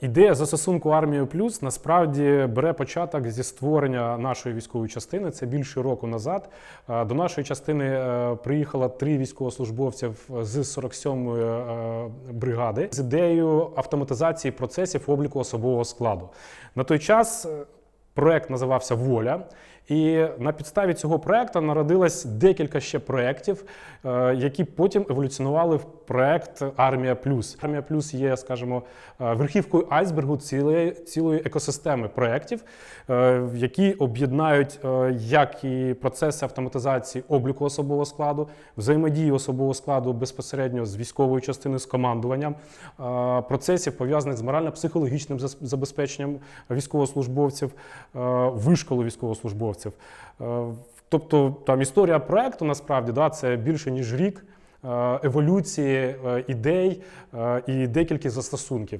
Ідея застосунку армію плюс насправді бере початок зі створення нашої військової частини. Це більше року назад. Е, До нашої частини е, приїхало три військовослужбовців з 47-ї е, бригади з ідеєю автоматизації процесів обліку особового складу. На той час проект називався Воля. І на підставі цього проекту народилось декілька ще проєктів, е, які потім еволюціонували в проект Армія Плюс. Армія Плюс є, скажімо, е, верхівкою айсбергу цілої, цілої екосистеми проєктів, е, які об'єднають як і процеси автоматизації обліку особового складу, взаємодії особового складу безпосередньо з військовою частиною, з командуванням, процесів пов'язаних з морально-психологічним забезпеченням військовослужбовців, вишколу військовослужбовців. Е, Тобто там історія проекту насправді да, це більше ніж рік е, еволюції е, ідей е, і декілька застосунків.